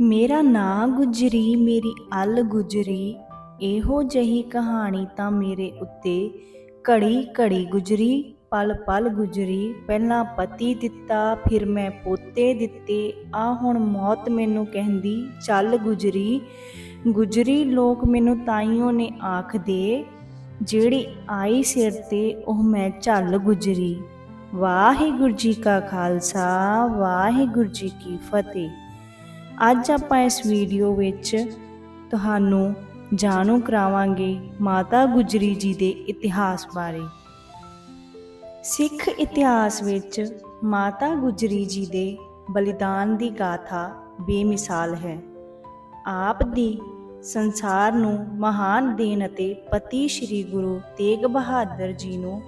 ਮੇਰਾ ਨਾਂ ਗੁਜਰੀ, ਮੇਰੀ ਅਲ ਗੁਜਰੀ। ਇਹੋ ਜਹੀ ਕਹਾਣੀ ਤਾਂ ਮੇਰੇ ਉੱਤੇ ਘੜੀ ਘੜੀ ਗੁਜਰੀ, ਪਲ ਪਲ ਗੁਜਰੀ। ਪਹਿਲਾਂ ਪਤੀ ਦਿੱਤਾ, ਫਿਰ ਮੈਂ ਪੋਤੇ ਦਿੱਤੇ। ਆ ਹੁਣ ਮੌਤ ਮੈਨੂੰ ਕਹਿੰਦੀ, ਚੱਲ ਗੁਜਰੀ। ਗੁਜਰੀ ਲੋਕ ਮੈਨੂੰ ਤਾਈਓ ਨੇ ਆਖਦੇ ਜਿਹੜੀ ਆਈ ਸਿਰ ਤੇ ਉਹ ਮੈਂ ਚੱਲ ਗੁਜਰੀ। ਵਾਹਿਗੁਰੂ ਜੀ ਕਾ ਖਾਲਸਾ, ਵਾਹਿਗੁਰੂ ਜੀ ਕੀ ਫਤਿਹ। ਅੱਜ ਆਪਾਂ ਇਸ ਵੀਡੀਓ ਵਿੱਚ ਤੁਹਾਨੂੰ ਜਾਣੂ ਕਰਾਵਾਂਗੇ ਮਾਤਾ ਗੁਜਰੀ ਜੀ ਦੇ ਇਤਿਹਾਸ ਬਾਰੇ। ਸਿੱਖ ਇਤਿਹਾਸ ਵਿੱਚ ਮਾਤਾ ਗੁਜਰੀ ਜੀ ਦੇ ਬਲੀਦਾਨ ਦੀ ਗਾਥਾ ਬੇਮਿਸਾਲ ਹੈ। ਆਪ ਦੀ ਸੰਸਾਰ ਨੂੰ ਮਹਾਨ ਦੇਣ ਅਤੇ ਪਤੀ ਸ੍ਰੀ ਗੁਰੂ ਤੇਗ ਬਹਾਦਰ ਜੀ ਨੂੰ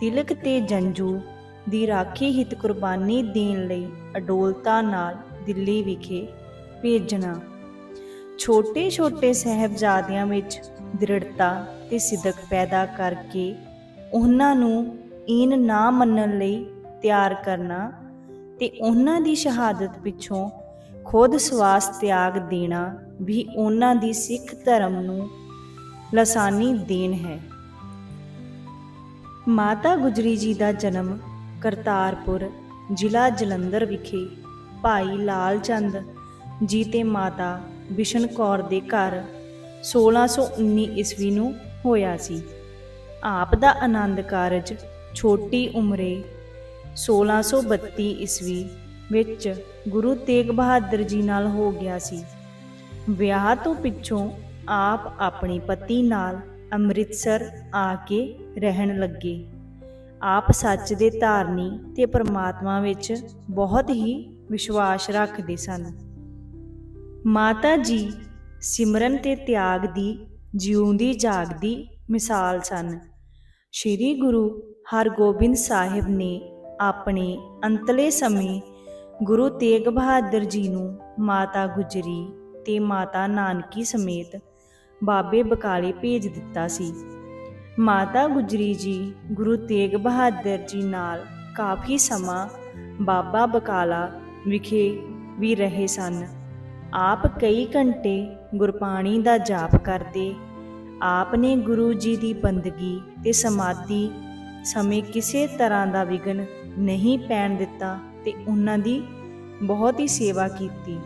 ਤਿਲਕ ਤੇ ਜੰਜੂ ਦੀ ਰਾਖੀ ਹਿਤ ਕੁਰਬਾਨੀ ਦੇਣ ਲਈ ਅਡੋਲਤਾ ਨਾਲ ਦਿੱਲੀ ਵਿਖੇ ਭੇਜਣਾ। ਛੋਟੇ-ਛੋਟੇ ਸਹਿਬਜ਼ਾਦਿਆਂ ਵਿੱਚ ਦ੍ਰਿੜਤਾ ਤੇ ਸਿਦਕ ਪੈਦਾ ਕਰਕੇ ਉਹਨਾਂ ਨੂੰ ਈਨ ਨਾ ਮੰਨਣ ਲਈ ਤਿਆਰ ਕਰਨਾ ਤੇ ਉਹਨਾਂ ਦੀ ਸ਼ਹਾਦਤ ਪਿੱਛੋਂ ਖੁਦ ਸਵਾਸ ਤਿਆਗ ਦੇਣਾ ਵੀ ਉਹਨਾਂ ਦੀ ਸਿੱਖ ਧਰਮ ਨੂੰ ਲਸਾਨੀ ਦੇਣ ਹੈ। ਮਾਤਾ ਗੁਜਰੀ ਜੀ ਦਾ ਜਨਮ ਕਰਤਾਰਪੁਰ ਜ਼ਿਲ੍ਹਾ ਜਲੰਧਰ ਵਿਖੇ ਭਾਈ ਲਾਲ ਚੰਦ ਜੀ ਤੇ ਮਾਤਾ ਬਿਸ਼ਨ ਕੌਰ ਦੇ ਘਰ 1619 ਈਸਵੀ ਨੂੰ ਹੋਇਆ ਸੀ। ਆਪ ਦਾ ਆਨੰਦ ਕਾਰਜ ਛੋਟੀ ਉਮਰੇ 1632 ਈਸਵੀ ਵਿੱਚ ਗੁਰੂ ਤੇਗ ਬਹਾਦਰ ਜੀ ਨਾਲ ਹੋ ਗਿਆ ਸੀ। ਵਿਆਹ ਤੋਂ ਪਿੱਛੋਂ ਆਪ ਆਪਣੀ ਪਤੀ ਨਾਲ ਅੰਮ੍ਰਿਤਸਰ ਆ ਕੇ ਰਹਿਣ ਲੱਗੇ। ਆਪ ਸੱਚ ਦੇ ਧਾਰਨੀ ਤੇ ਪਰਮਾਤਮਾ ਵਿੱਚ ਬਹੁਤ ਹੀ ਵਿਸ਼ਵਾਸ ਰੱਖਦੇ ਸਨ। ਮਾਤਾ ਜੀ ਸਿਮਰਨ ਤੇ ਤਿਆਗ ਦੀ ਜਿਉਂਦੀ ਜਾਗਦੀ ਮਿਸਾਲ ਸਨ। ਸ੍ਰੀ ਗੁਰੂ ਹਰਗੋਬਿੰਦ ਸਾਹਿਬ ਨੇ ਆਪਣੇ ਅੰਤਲੇ ਸਮੇਂ ਗੁਰੂ ਤੇਗ ਬਹਾਦਰ ਜੀ ਨੂੰ ਮਾਤਾ ਗੁਜਰੀ ਤੇ ਮਾਤਾ ਨਾਨਕੀ ਸਮੇਤ ਬਾਬੇ ਬਕਾਲੇ ਭੇਜ ਦਿੱਤਾ ਸੀ। ਮਾਤਾ ਗੁਜਰੀ ਜੀ ਗੁਰੂ ਤੇਗ ਬਹਾਦਰ ਜੀ ਨਾਲ ਕਾਫੀ ਸਮਾਂ ਬਾਬਾ ਬਕਾਲਾ ਵਿਖੇ ਵੀ ਰਹੇ ਸਨ। ਆਪ ਕਈ ਘੰਟੇ ਗੁਰਬਾਣੀ ਦਾ ਜਾਪ ਕਰਦੇ, ਆਪ ਨੇ ਗੁਰੂ ਜੀ ਦੀ ਬੰਦਗੀ ਤੇ ਸਮਾਧੀ ਸਮੇਂ ਕਿਸੇ ਤਰ੍ਹਾਂ ਦਾ ਵਿਗਨ ਨਹੀਂ ਪੈਣ ਦਿੱਤਾ ਤੇ ਉਹਨਾਂ ਦੀ ਬਹੁਤ ਹੀ ਸੇਵਾ ਕੀਤੀ।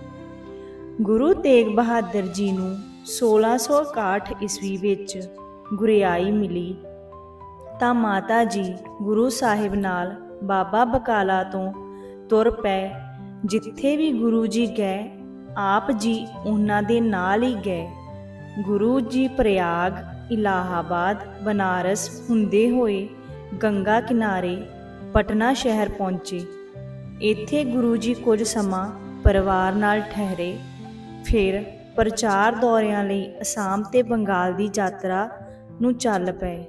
ਗੁਰੂ ਤੇਗ ਬਹਾਦਰ ਜੀ ਨੂੰ 1661 ਈਸਵੀ ਵਿੱਚ ਗੁਰਿਆਈ ਮਿਲੀ, ਤਾਂ ਮਾਤਾ ਜੀ ਗੁਰੂ ਸਾਹਿਬ ਨਾਲ ਬਾਬਾ ਬਕਾਲਾ ਤੋਂ ਤੁਰ ਪਏ, ਜਿੱਥੇ ਵੀ ਗੁਰੂ ਜੀ ਗਏ ਆਪ ਜੀ ਉਹਨਾਂ ਦੇ ਨਾਲ ਹੀ ਗਏ। ਗੁਰੂ ਜੀ ਪ੍ਰਯਾਗ, ਇਲਾਹਾਬਾਦ, ਬਨਾਰਸ ਹੁੰਦੇ ਹੋਏ ਗੰਗਾ ਕਿਨਾਰੇ ਪਟਨਾ ਸ਼ਹਿਰ ਪਹੁੰਚੇ। ਇੱਥੇ ਗੁਰੂ ਜੀ ਕੁਝ ਸਮਾਂ ਪਰਿਵਾਰ ਨਾਲ ਠਹਿਰੇ। ਫਿਰ ਪ੍ਰਚਾਰ ਦੌਰਿਆਂ ਲਈ ਅਸਾਮ ਤੇ ਬੰਗਾਲ ਦੀ ਯਾਤਰਾ ਨੂੰ ਚੱਲ ਪਏ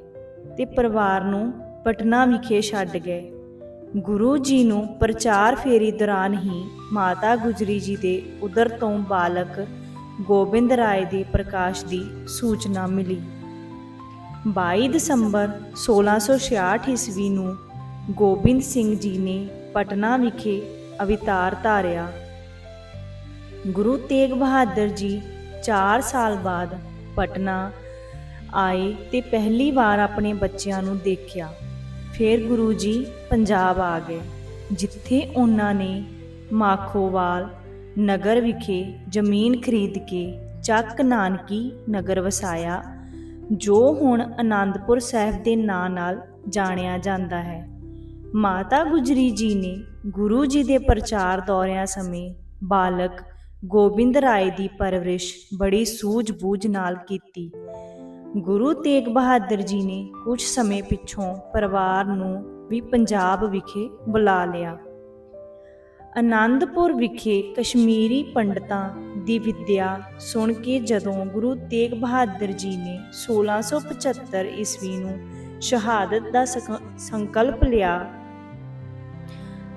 ਤੇ ਪਰਿਵਾਰ ਨੂੰ ਪਟਨਾ ਵਿਖੇ ਛੱਡ ਗਏ। ਗੁਰੂ ਜੀ ਨੂੰ ਪ੍ਰਚਾਰ ਫੇਰੀ ਦੌਰਾਨ ਹੀ ਮਾਤਾ ਗੁਜਰੀ ਜੀ ਦੇ ਉਦਰ ਤੋਂ ਬਾਲਕ ਗੋਬਿੰਦ ਰਾਏ ਦੇ ਪ੍ਰਕਾਸ਼ ਦੀ ਸੂਚਨਾ ਮਿਲੀ। 22 ਦਸੰਬਰ 1666 ਈਸਵੀ ਨੂੰ ਗੋਬਿੰਦ ਸਿੰਘ ਜੀ ਨੇ ਪਟਨਾ ਵਿਖੇ ਅਵਤਾਰ ਧਾਰਿਆ। ਗੁਰੂ ਤੇਗ ਬਹਾਦਰ ਜੀ 4 ਸਾਲ ਬਾਅਦ ਪਟਨਾ ਆਏ ਤੇ ਪਹਿਲੀ ਵਾਰ ਆਪਣੇ ਬੱਚਿਆਂ ਨੂੰ ਦੇਖਿਆ। ਫਿਰ ਗੁਰੂ ਜੀ ਪੰਜਾਬ ਆ ਗਏ, ਜਿੱਥੇ ਉਹਨਾਂ ਨੇ ਮਾਖੋਵਾਲ ਨਗਰ ਵਿਖੇ ਜ਼ਮੀਨ ਖਰੀਦ ਕੇ ਚੱਕ ਨਾਨਕੀ ਨਗਰ ਵਸਾਇਆ, ਜੋ ਹੁਣ ਆਨੰਦਪੁਰ ਸਾਹਿਬ ਦੇ ਨਾਂ ਨਾਲ ਜਾਣਿਆ ਜਾਂਦਾ ਹੈ। ਮਾਤਾ ਗੁਜਰੀ ਜੀ ਨੇ ਗੁਰੂ ਜੀ ਦੇ ਪ੍ਰਚਾਰ ਦੌਰਿਆਂ ਸਮੇਂ ਬਾਲਕ ਗੋਬਿੰਦ ਰਾਏ ਦੀ ਪਰਵਰਿਸ਼ ਬੜੀ ਸੂਝ-ਬੂਝ ਨਾਲ ਕੀਤੀ। ਗੁਰੂ ਤੇਗ ਬਹਾਦਰ ਜੀ ਨੇ ਕੁਝ ਸਮੇਂ ਪਿੱਛੋਂ ਪਰਿਵਾਰ ਨੂੰ ਵੀ ਪੰਜਾਬ ਵਿਖੇ ਬੁਲਾ ਲਿਆ। ਆਨੰਦਪੁਰ ਵਿਖੇ ਕਸ਼ਮੀਰੀ ਪੰਡਤਾਂ ਦੀ ਵਿਦਿਆ ਸੁਣ ਕੇ ਜਦੋਂ ਗੁਰੂ ਤੇਗ ਬਹਾਦਰ ਜੀ ਨੇ 1675 ਈਸਵੀ ਨੂੰ ਸ਼ਹਾਦਤ ਦਾ ਸਕ- ਸੰਕਲਪ ਲਿਆ,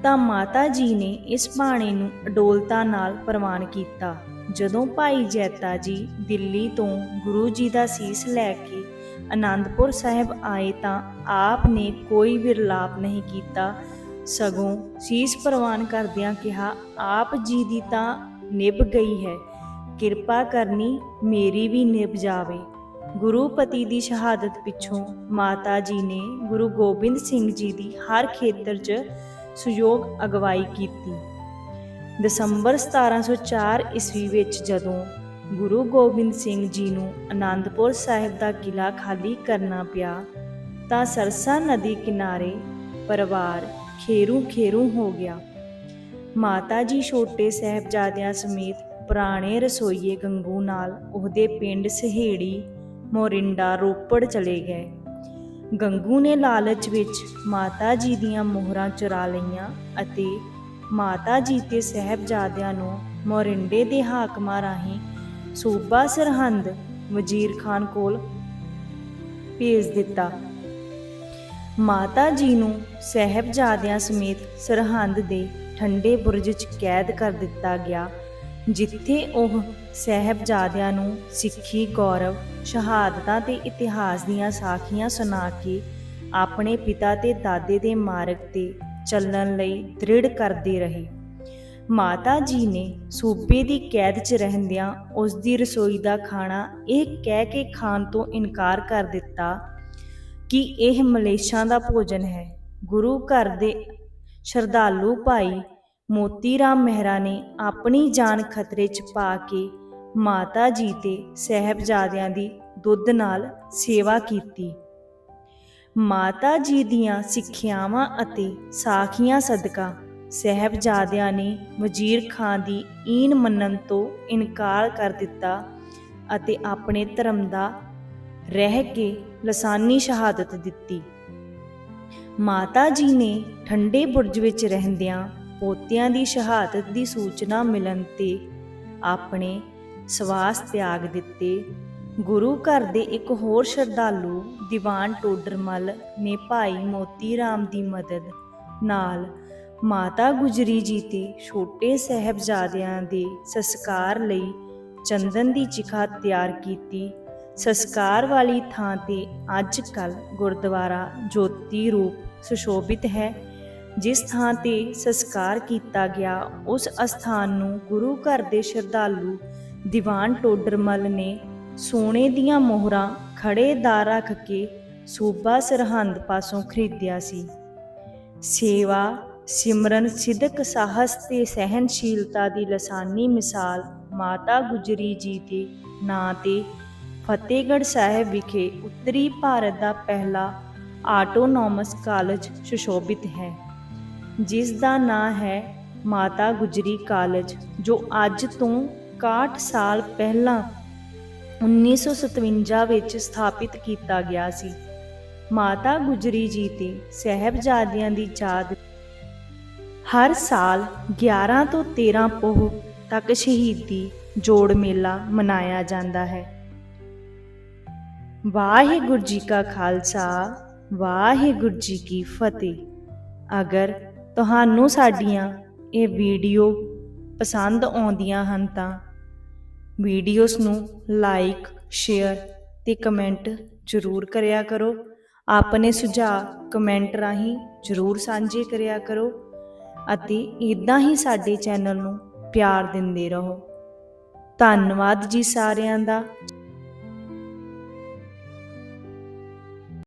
ਤਾਂ ਮਾਤਾ ਜੀ ਨੇ ਇਸ ਬਾਣੇ ਨੂੰ ਅਡੋਲਤਾ ਨਾਲ ਪ੍ਰਵਾਨ ਕੀਤਾ। ਜਦੋਂ ਭਾਈ ਜੈਤਾ ਜੀ ਦਿੱਲੀ ਤੋਂ ਗੁਰੂ ਜੀ ਦਾ ਸੀਸ ਲੈ ਕੇ ਆਨੰਦਪੁਰ ਸਾਹਿਬ ਆਏ ਤਾਂ ਆਪ ਨੇ ਕੋਈ ਵਿਰਲਾਪ ਨਹੀਂ ਕੀਤਾ। ਸਗੋਂ ਸੀਸ ਪ੍ਰਵਾਨ ਕਰਦਿਆਂ ਕਿਹਾ, ਆਪ ਜੀ ਦੀ ਤਾਂ ਨਿਭ ਗਈ ਹੈ। ਕਿਰਪਾ ਕਰਨੀ ਮੇਰੀ ਵੀ ਨਿਭ ਜਾਵੇ। ਗੁਰੂ ਪਤੀ ਦੀ ਸ਼ਹਾਦਤ ਪਿੱਛੋਂ ਮਾਤਾ ਜੀ ਨੇ ਗੁਰੂ ਗੋਬਿੰਦ ਸਿੰਘ ਜੀ ਦੀ ਹਰ ਖੇਤਰ 'ਚ ਸੁਯੋਗ ਅਗਵਾਈ ਕੀਤੀ। ਦਸੰਬਰ 1704 ਈਸਵੀ ਵਿੱਚ ਜਦੋਂ ਗੁਰੂ ਗੋਬਿੰਦ ਸਿੰਘ ਜੀ ਨੂੰ ਆਨੰਦਪੁਰ ਸਾਹਿਬ ਦਾ ਕਿਲਾ ਖਾਲੀ ਕਰਨਾ ਪਿਆ, ਤਾਂ ਸਰਸਾ ਨਦੀ ਕਿਨਾਰੇ ਪਰਿਵਾਰ ਖੇਰੂ ਖੇਰੂ ਹੋ ਗਿਆ। ਮਾਤਾ ਜੀ ਛੋਟੇ ਸਾਹਿਬਜ਼ਾਦਿਆਂ ਸਮੇਤ ਪੁਰਾਣੇ ਰਸੋਈਏ ਗੰਗੂ ਨਾਲ ਉਹਦੇ ਪਿੰਡ ਸਹੇੜੀ ਮੋਰਿੰਡਾ ਰੋਪੜ ਚਲੇ ਗਏ। ਗੰਗੂ ਨੇ ਲਾਲਚ ਵਿੱਚ ਮਾਤਾ ਜੀ ਦੀਆਂ ਮੋਹਰਾਂ ਚੁਰਾ ਲਈਆਂ ਅਤੇ ਮਾਤਾ ਜੀ ਤੇ ਸਾਹਿਬਜ਼ਾਦਿਆਂ ਨੂੰ ਮੋਰਿੰਡੇ ਦੇ ਹਾਕਮਾਂ ਰਾਹੀਂ ਸੂਬਾ ਸਰਹੰਦ ਵਜ਼ੀਰ ਖਾਨ ਕੋਲ ਭੇਜ ਦਿੱਤਾ। ਮਾਤਾ ਜੀ ਨੂੰ ਸਹਿਬਜ਼ਾਦਿਆਂ ਸਮੇਤ ਸਰਹੰਦ ਦੇ ਠੰਡੇ ਬੁਰਜ 'ਚ ਕੈਦ ਕਰ ਦਿੱਤਾ ਗਿਆ, ਜਿੱਥੇ ਉਹ ਸਹਿਬਜ਼ਾਦਿਆਂ ਨੂੰ ਸਿੱਖੀ, ਗੌਰਵ, ਸ਼ਹਾਦਤਾਂ ਤੇ ਇਤਿਹਾਸ ਦੀਆਂ ਸਾਖੀਆਂ ਸੁਣਾ ਕੇ ਆਪਣੇ ਪਿਤਾ ਤੇ ਦਾਦੇ ਦੇ ਮਾਰਗ ਤੇ ਚੱਲਣ ਲਈ ਦ੍ਰਿੜ ਕਰਦੇ ਰਹੇ। ਮਾਤਾ ਜੀ ਨੇ ਸੂਬੇ ਦੀ ਕੈਦ 'ਚ ਰਹਿੰਦਿਆਂ ਉਸ ਦੀ ਰਸੋਈ ਦਾ ਖਾਣਾ ਇਹ ਕਹਿ ਕੇ ਖਾਣ ਤੋਂ ਇਨਕਾਰ ਕਰ ਦਿੱਤਾ ਕਿ ਇਹ ਮਲੇਸ਼ਾਂ ਦਾ ਭੋਜਨ ਹੈ। ਗੁਰੂ ਘਰ ਦੇ ਸ਼ਰਧਾਲੂ ਭਾਈ ਮੋਤੀ ਰਾਮ ਮਹਿਰਾ ਨੇ ਆਪਣੀ ਜਾਨ ਖਤਰੇ 'ਚ ਪਾ ਕੇ ਮਾਤਾ ਜੀ ਤੇ ਸਹਿਬਜ਼ਾਦਿਆਂ ਦੀ ਦੁੱਧ ਨਾਲ ਸੇਵਾ ਕੀਤੀ। ਮਾਤਾ ਜੀ ਦੀਆਂ ਸਿੱਖਿਆਵਾਂ ਅਤੇ ਸਾਖੀਆਂ ਸਦਕਾ ਸਹਿਬਜ਼ਾਦਿਆਂ ਨੇ ਵਜ਼ੀਰ ਖਾਨ ਦੀ ਈਨ ਮੰਨਣ ਤੋਂ ਇਨਕਾਰ ਕਰ ਦਿੱਤਾ ਅਤੇ ਆਪਣੇ ਧਰਮ ਦਾ ਰਹਿ ਕੇ ਲਸਾਨੀ ਸ਼ਹਾਦਤ ਦਿੱਤੀ। ਮਾਤਾ ਜੀ ਨੇ ਠੰਡੇ ਬੁਰਜ ਵਿੱਚ ਰਹਿੰਦਿਆਂ ਪੋਤਿਆਂ ਦੀ ਸ਼ਹਾਦਤ ਦੀ ਸੂਚਨਾ ਮਿਲਣ ਤੇ ਆਪਣੇ ਸਵਾਸ ਤਿਆਗ ਦਿੱਤੇ ਗੁਰੂ ਘਰ ਦੇ ਇੱਕ ਹੋਰ ਸ਼ਰਧਾਲੂ, ਦੀਵਾਨ ਟੋਡਰਮਲ, ਨੇ ਭਾਈ ਮੋਤੀ ਰਾਮ ਦੀ ਮਦਦ ਨਾਲ ਮਾਤਾ ਗੁਜਰੀ ਜੀ ਤੇ ਛੋਟੇ ਸਹਿਬਜ਼ਾਦਿਆਂ ਦੇ ਸੰਸਕਾਰ ਲਈ ਚੰਦਨ ਦੀ ਚਿਖਾ ਤਿਆਰ ਕੀਤੀ। ਸੰਸਕਾਰ ਵਾਲੀ ਥਾਂ ਤੇ ਅੱਜ ਕੱਲ ਗੁਰਦੁਆਰਾ ਜੋਤੀ ਰੂਪ ਸੁਸ਼ੋਭਿਤ ਹੈ। ਜਿਸ ਥਾਂ ਤੇ ਸੰਸਕਾਰ ਕੀਤਾ ਗਿਆ, ਉਸ ਅਸਥਾਨ ਨੂੰ ਗੁਰੂ ਘਰ ਦੇ ਸ਼ਰਧਾਲੂ ਦੀਵਾਨ ਟੋਡਰਮਲ ਨੇ ਸੋਨੇ ਦੀਆਂ ਮੋਹਰਾਂ ਖੜੇ ਦਾ ਰੱਖ ਕੇ ਸੂਬਾ ਸਰਹੰਦ ਪਾਸੋਂ ਖਰੀਦਿਆ ਸੀ। ਸੇਵਾ, ਸਿਮਰਨ ਸਿੱਧਕ ਸਾਹਸ ਤੇ ਸਹਿਨਸ਼ੀਲਤਾ ਦੀ ਲਸਾਨੀ ਮਿਸਾਲ ਮਾਤਾ ਗੁਜਰੀ ਜੀ ਦੇ ਨਾਂ ਤੇ ਫਤਿਹਗੜ੍ਹ ਸਾਹਿਬ ਵਿਖੇ ਉੱਤਰੀ ਭਾਰਤ ਦਾ ਪਹਿਲਾ ਆਟੋਨੋਮਸ ਕਾਲਜ ਸੁਸ਼ੋਭਿਤ ਹੈ, ਜਿਸ ਦਾ ਨਾਂ ਹੈ ਮਾਤਾ ਗੁਜਰੀ ਕਾਲਜ, ਜੋ ਅੱਜ ਤੋਂ 61 ਸਾਲ ਪਹਿਲਾਂ 1957 ਵਿੱਚ ਸਥਾਪਿਤ ਕੀਤਾ ਗਿਆ ਸੀ। ਮਾਤਾ ਗੁਜਰੀ ਜੀ ਤੇ ਸਹਿਬਜ਼ਾਦਿਆਂ ਦੀ ਯਾਦ ਹਰ ਸਾਲ 11 ਤੋਂ 13 ਪੋਹ ਤੱਕ ਸ਼ਹੀਦੀ ਜੋੜ ਮੇਲਾ ਮਨਾਇਆ ਜਾਂਦਾ ਹੈ। ਵਾਹਿਗੁਰੂ ਜੀ ਕਾ ਖਾਲਸਾ, ਵਾਹਿਗੁਰੂ ਜੀ ਕੀ ਫਤਿਹ। ਅਗਰ ਤੁਹਾਨੂੰ ਸਾਡੀਆਂ ਇਹ ਵੀਡੀਓ ਪਸੰਦ ਆਉਂਦੀਆਂ ਹਨ ਤਾਂ ਵੀਡੀਓਜ਼ ਨੂੰ ਲਾਈਕ, ਸ਼ੇਅਰ ਤੇ ਕਮੈਂਟ ਜ਼ਰੂਰ ਕਰਿਆ ਕਰੋ। ਆਪਣੇ ਸੁਝਾਅ ਕਮੈਂਟ ਰਾਹੀਂ ਜ਼ਰੂਰ ਸਾਂਝੇ ਕਰਿਆ ਕਰੋ ਅਤੇ ਇਦਾਂ ਹੀ ਸਾਡੇ ਚੈਨਲ ਨੂੰ ਪਿਆਰ ਦਿੰਦੇ ਰਹੋ। ਧੰਨਵਾਦ ਜੀ ਸਾਰਿਆਂ ਦਾ।